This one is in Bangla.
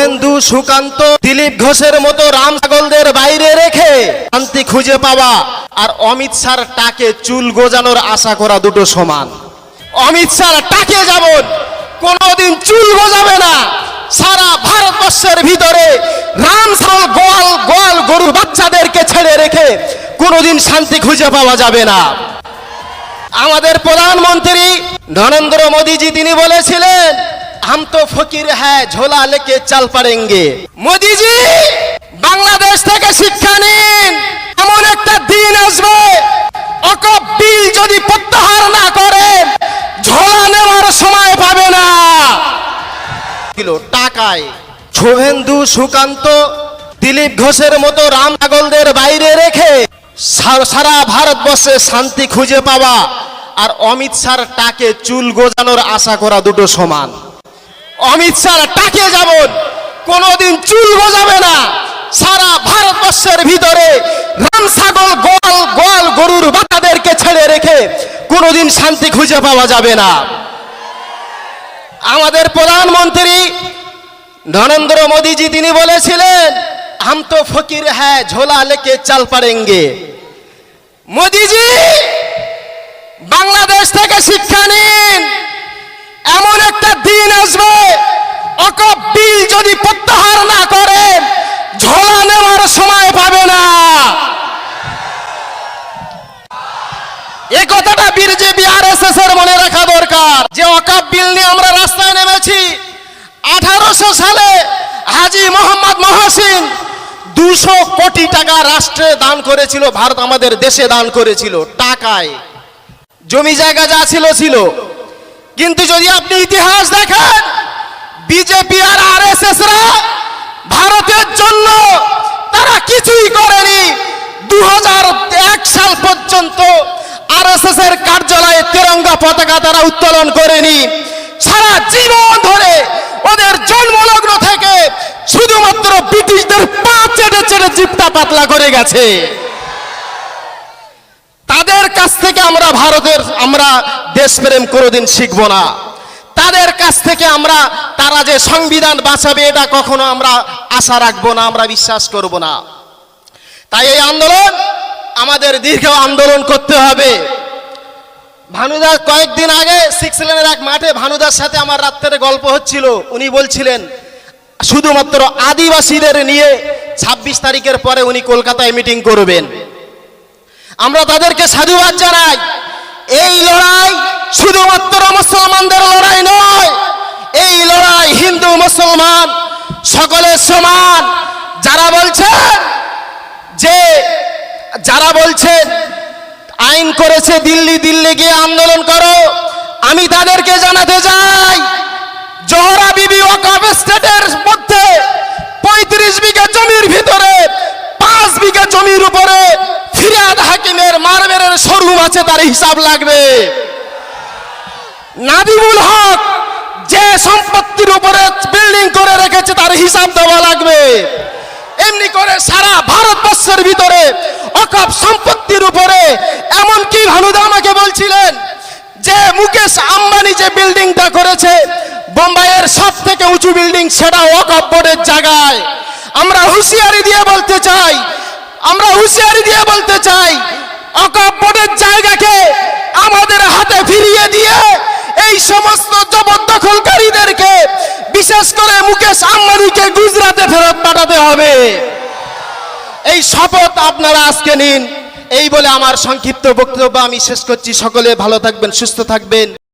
শুভেন্দু সুকান্ত, দিলীপ ঘোষের মতো রাম ছাগলদের বাইরে রেখে শান্তি খুঁজে পাওয়া আর অমিত শাহর টাকে চুল গোজানোর আশা করা দুটো সমান। অমিত শাহর টাকে যেমন কোনোদিন চুল গোজাবে না, সারা ভারতবর্ষের ভিতরে রাম ছাগল গোয়াল গোয়াল গরুর বাচ্চাদেরকে ছেড়ে রেখে কোনোদিন শান্তি খুঁজে পাওয়া যাবে না। আমাদের প্রধানমন্ত্রী নরেন্দ্র মোদীজি, তিনি বলেছিলেন हम तो ফকির হ্যাঁ ঝোলা লেকে চাল পারেঙ্গে মোদীজি বাংলাদেশ থেকে শিক্ষা নিন এমন একটা দিন আসবে অকপ বিল যদি প্রত্যাহার না করেন ঝোলা নেওয়ার সময় পাবে না কিলো টাকায় শুভেন্দু সুকান্ত দিলীপ ঘোষের মতো রাম ছাগলদের বাইরে রেখে সা- সারা ভারতবর্ষে শান্তি খুঁজে পাওয়া আর অমিত শাহর টাকে চুল গোজানোর আশা করা দুটো সমান অমিত স্যার টাকে যাবেন কোনোদিন চুল গজাবে না। সারা ভারতবর্ষের ভিতরে রাম গোয়াল গোয়াল গরুর বাচ্চাদেরকে ছেড়ে রেখে কোনোদিন শান্তি খুঁজে পাওয়া যাবে না। আমাদের প্রধানমন্ত্রী নরেন্দ্র মোদীজি, তিনি বলেছিলেন হাম তো ফকির হ্যাঁ ঝোলা লেকে চাল পারেঙ্গে মোদিজি, বাংলাদেশ থেকে শিক্ষা নিন। এমন একটা দিন আসবে যদি প্রত্যাহার না করেন ঝোলা নেওয়ার সময় পাবে না। এই কথাটা বিজেপি আর এস এর মনে রাখা দরকার। যে অকাপ বিল নিয়ে আমরা রাস্তায় নেমেছি, আঠারোশো সালে হাজি মোহাম্মদ মহসিন দুশো কোটি টাকা রাষ্ট্রে দান করেছিল, ভারত আমাদের দেশে দান করেছিল, টাকায়। জমি জায়গা যা ছিল ছিল। কিন্তু যদি আপনি ইতিহাস দেখেন বিজেপি আর আর রা ভারতের জন্য তারা কিছুই করেনি দু সাল পর্যন্ত আর এর কার্যালয়ে তেরঙ্গা পতাকা তারা উত্তোলন করেনি। সারা জীবন ধরে ওদের জন্মলগ্ন থেকে শুধুমাত্র ব্রিটিশদের পা চেটে চেটে জিপটা পাতলা করে গেছে। তাদের কাছ থেকে আমরা ভারতের, আমরা দেশপ্রেম কোনোদিন শিখব না। তাদের কাছ থেকে আমরা, তারা যে সংবিধান বাঁচাবে এটা কখনো আমরা আশা রাখব না, আমরা বিশ্বাস করব না। তাই এই আন্দোলন আমাদের দীর্ঘ আন্দোলন করতে হবে। ভানুদাস কয়েকদিন আগে সিক্স লেনের এক মাঠে ভানুদার সাথে আমার রাত্রে গল্প হচ্ছিল। উনি বলছিলেন, শুধুমাত্র আদিবাসীদের নিয়ে ছাব্বিশ তারিখের পরে উনি কলকাতায় মিটিং করবেন। আমরা তাদেরকে সাধুবাদ জানাই। এই লড়াই শুধুমাত্র মুসলমানদের লড়াই নয়, এই লড়াই হিন্দু, মুসলমান সকলের সমান। যারা বলছেন যে যারা বলছে, আইন করেছে, দিল্লি দিল্লি গিয়ে আন্দোলন করো, আমি তাদেরকে জানাতে চাই, জোহরা বিবি ওয়াকাফ স্টেটের মধ্যে পঁয়ত্রিশ বিঘা জমির ভিতরে, পাঁচ বিঘা জমির উপরে ফিরাদ হাকিমের মারবেরের শোরুম আছে, তার হিসাব লাগবে। নাদিমুল হক যে সম্পত্তির উপরে বিল্ডিং করে রেখেছে, তার হিসাব দেওয়া লাগবে। এমনি করে সারা ভারতবর্ষের ভিতরে অকাপ সম্পত্তির উপরে। এমন কি ভানুদা আমাকে বলছিলেন যে, মুকেশ আম্বানি যে বিল্ডিংটা করেছে, বোম্বাইয়ের সব থেকে উঁচু বিল্ডিং সেটা ওয়াকফ বোর্ডের জায়গায়। আমরা হুঁশিয়ারি দিয়ে বলতে চাই, আমরা হুঁশিয়ারি দিয়ে বলতে চাই ওয়াকফ বোর্ডের জায়গাকে আমাদের হাতে ফিরিয়ে দিয়ে বিশেষ করে মুকেশ আম্বানিকে গুজরাটে ফেরত পাঠাতে হবে। এই শপথ আপনারা আজকে নিন। এই বলে আমার সংক্ষিপ্ত বক্তব্য আমি শেষ করছি। সকলে ভালো থাকবেন, সুস্থ থাকবেন।